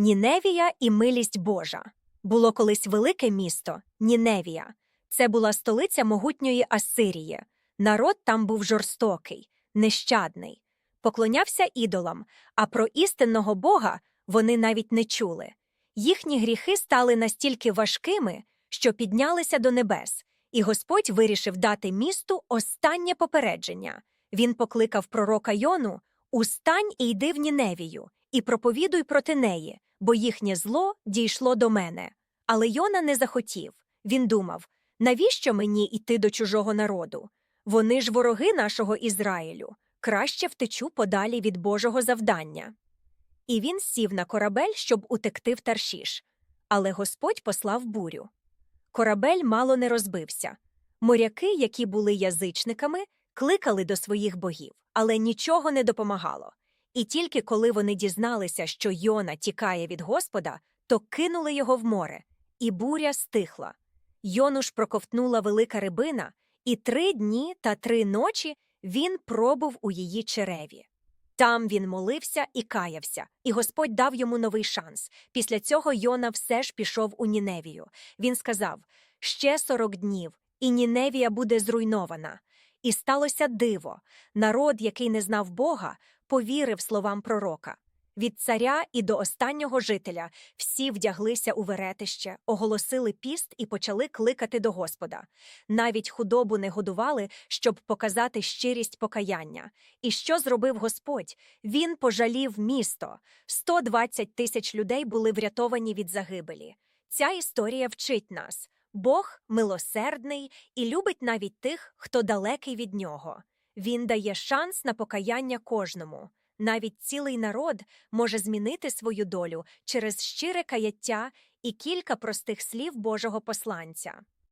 Ніневія і милість Божа. Було колись велике місто Ніневія. Це була столиця могутньої Ассирії. Народ там був жорстокий, нещадний, поклонявся ідолам, а про істинного Бога вони навіть не чули. Їхні гріхи стали настільки важкими, що піднялися до небес, і Господь вирішив дати місту останнє попередження. Він покликав пророка Йону Устань і йди в Ніневію, і проповідуй проти неї, бо їхнє зло дійшло до мене. Але Йона не захотів. Він думав: навіщо мені йти до чужого народу? Вони ж вороги нашого Ізраїлю. Краще втечу подалі від Божого завдання. І він сів на корабель, щоб утекти в Таршіш. Але Господь послав бурю. Корабель мало не розбився. Моряки, які були язичниками, кликали до своїх богів, але нічого не допомагало. І тільки коли вони дізналися, що Йона тікає від Господа, то кинули його в море, і буря стихла. Йону ж проковтнула велика рибина, і три дні та три ночі він пробув у її череві. Там він молився і каявся, і Господь дав йому новий шанс. Після цього Йона все ж пішов у Ніневію. Він сказав: ще сорок днів, і Ніневія буде зруйнована. І сталося диво. Народ, який не знав Бога, повірив словам пророка. Від царя і до останнього жителя всі вдяглися у веретище, оголосили піст і почали кликати до Господа. Навіть худобу не годували, щоб показати щирість покаяння. І що зробив Господь? Він пожалів місто. 120 тисяч людей були врятовані від загибелі. Ця історія вчить нас. Бог милосердний і любить навіть тих, хто далекий від нього. Він дає шанс на покаяння кожному. Навіть цілий народ може змінити свою долю через щире каяття і кілька простих слів Божого посланця.